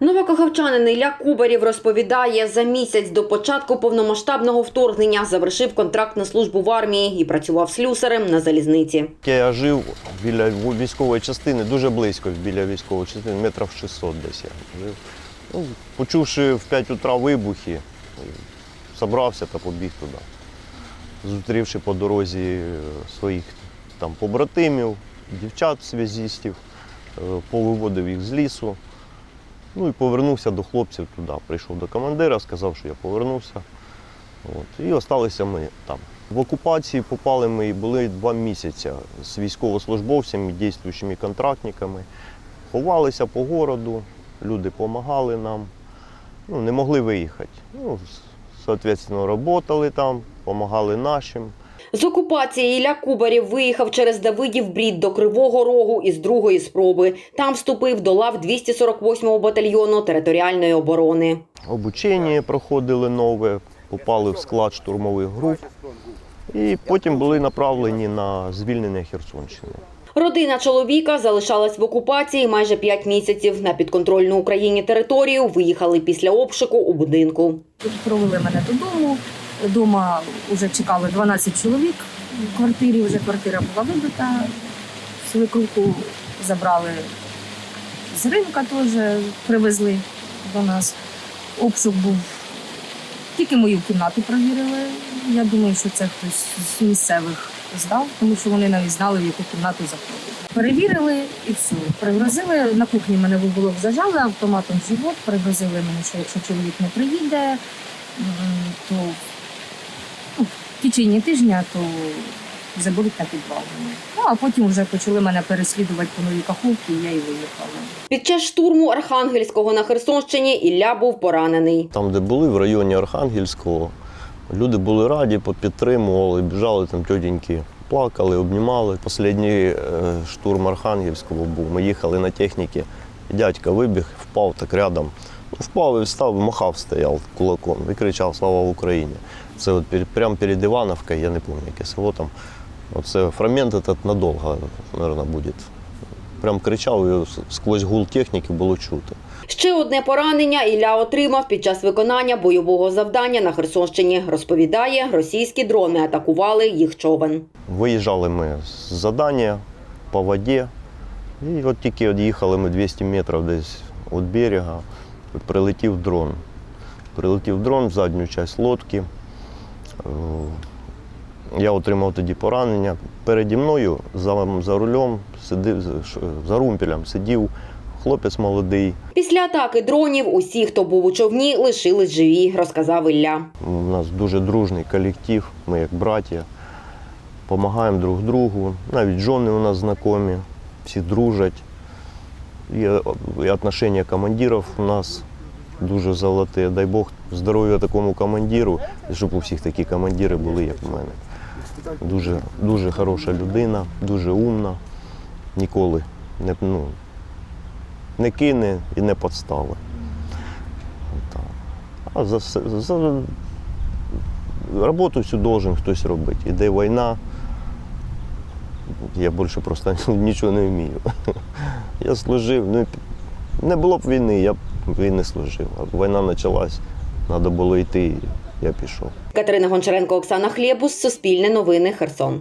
Новокохавчанин Ілля Кубарів розповідає, за місяць до початку повномасштабного вторгнення завершив контракт на службу в армії і працював слюсарем на залізниці. Я жив біля військової частини, дуже близько біля військової частини, метрів 600 десь я жив. Ну, почувши в 5 утра вибухи, зібрався та побіг туди. Зустрівши по дорозі е, своїх там побратимів, дівчат, зв'язістів, е, повиводив їх з лісу. Ну і повернувся до хлопців туди. Прийшов до командира, сказав, що я повернувся. От. І залишилися ми там. В окупації попали ми і були два місяці з військовослужбовцями, діючими контрактниками. Ховалися по городу, люди допомагали нам, ну, не могли виїхати. Ну, соответственно, працювали там, допомагали нашим. З окупації Ілля Кубарів виїхав через Давидів Брід до Кривого Рогу із другої спроби. Там вступив до лав 248-го батальйону територіальної оборони. Обучення проходили нове, попали в склад штурмових груп і потім були направлені на звільнення Херсонщини. Родина чоловіка залишалась в окупації майже 5 місяців. На підконтрольну Україні територію виїхали після обшуку у будинку. Тут провели мене додому. Дома вже чекали 12 чоловік в квартирі, вже квартира була вибита. Свекруху забрали з ринка теж, привезли до нас. Обшук був. Тільки мою кімнату провірили. Я думаю, що це хтось з місцевих здав, тому що вони навіть знали, в яку кімнату заходили. Перевірили і все. Пригрозили. На кухні мене в уголок зажали автоматом в живот, пригрозили мені, що якщо чоловік не приїде, то ну, в течение тижня то заберуть на підвалення. Ну а потім вже почали мене переслідувати по новій каховці, і я і виїхала. Під час штурму Архангельського на Херсонщині Ілля був поранений. Там, де були, в районі Архангельського, люди були раді, підтримували, біжали там тітеньки, плакали, обнімали. Останній е, штурм Архангельського був. Ми їхали на техніці, дядька вибіг, впав так рядом. Ну, Впав і встав, махав стояв кулаком і кричав Слава Україні. Це от прямо перед Івановкою, я не пам'ятаю, яке село там. Оце фрагмент этот надовго, мабуть, буде. Прям кричав, і сквозь гул техніки було чути. Ще одне поранення Ілля отримав під час виконання бойового завдання на Херсонщині. Розповідає, російські дрони атакували їх човен. Виїжджали ми з задання по воді. І от тільки от їхали ми 200 метрів десь від берега, прилетів дрон. Прилетів дрон в задню частину лодки. Е, Я отримав тоді поранення. Переді мною за, за рулем сидив, за румпелем сидів хлопець молодий. Після атаки дронів усі, хто був у човні, лишились живі, розказав Ілля. У нас дуже дружний колектив, ми як браття, допомагаємо друг другу. Навіть жони у нас знайомі, всі дружать. І, і отношення командирів у нас дуже золоте. Дай Бог здоров'я такому командиру, щоб у всіх такі командири були, як у мене. Дуже, дуже хороша людина, дуже умна, ніколи не, ну, не кине і не підстави. А за, все- за роботу всю должен хтось робити. Іде війна. Я більше просто нічого не вмію. Я служив, ну, не було б війни, я б війни служив. А війна почалась, треба було йти, я пішов. Катерина Гончаренко, Оксана Хлєбус, Суспільне новини, Херсон.